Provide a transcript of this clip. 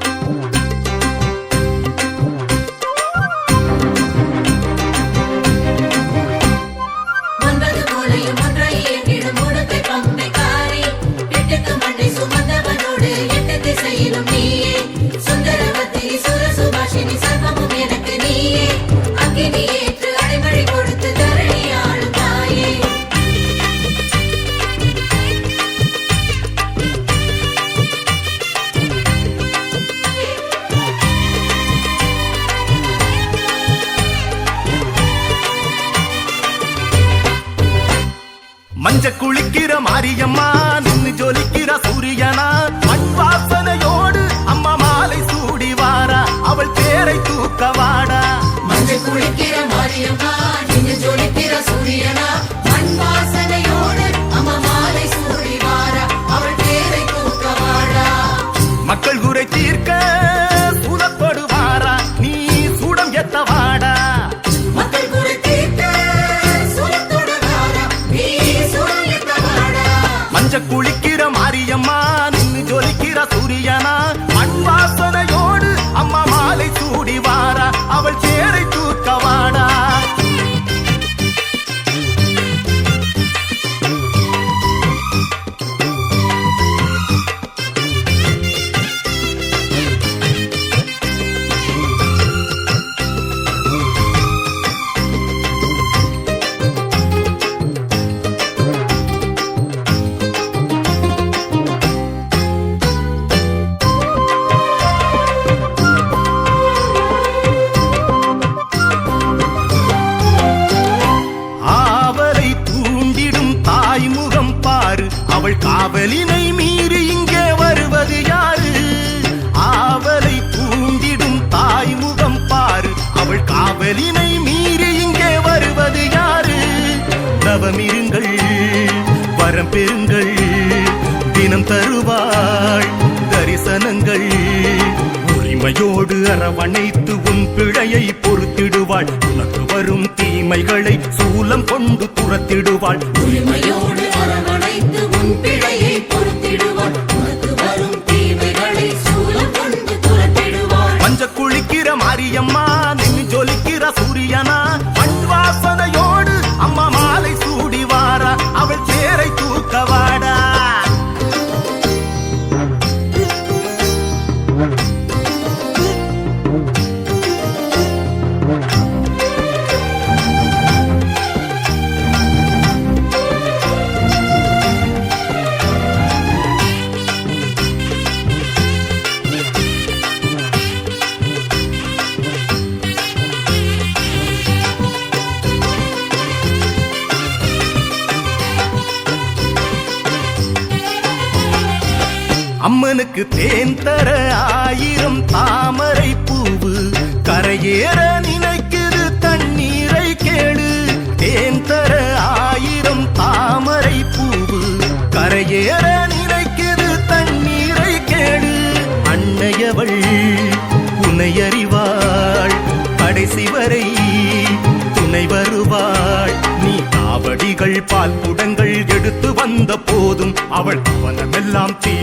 Oh my. மஞ்ச குளிக்கிற மாரியம்மா. அவள் மீறி இங்கே வருவது யாரு? ஆவலை தூண்டிடும் தாய்முகம் பாரு. அவள் காவலினை மீறி இங்கே வருவது யாரு? நவமிருங்கள் வரம் பெறுங்கள் தினம் தருவாள் தரிசனங்கள் உரிமையோடு அரவணைத்து உன் பிழையை பொறுத்திடுவாள். உனக்கு வரும் தீமைகளை சூலம் கொண்டு துரத்திடுவாள். உரிமையோடு அரவணைத்து உன் பிழையை பொறுத்திடுவாள். உனக்கு வரும் தீமைகளை சூலம் கொண்டு துரத்திடுவாள். மஞ்ச குளிக்கிற மாரியம்மா நின்னு ஜொலிக்கிற சூரியனா அம்மனுக்கு தேன் தர ஆயிரம் தாமரை பூவு. கரையேற நினைக்குது தண்ணீரை கேடு தேன் தர ஆயிரம் தாமரை பூவு. கரையேற நினைக்குது தண்ணீரை கேடு அன்னையவள் புனையறிவாள் கடைசி வரை துணை வருவாள். நீ காவடிகள் பால் குடங்கள் எடுத்து வந்த போதும் அவள் அவனமெல்லாம் தீ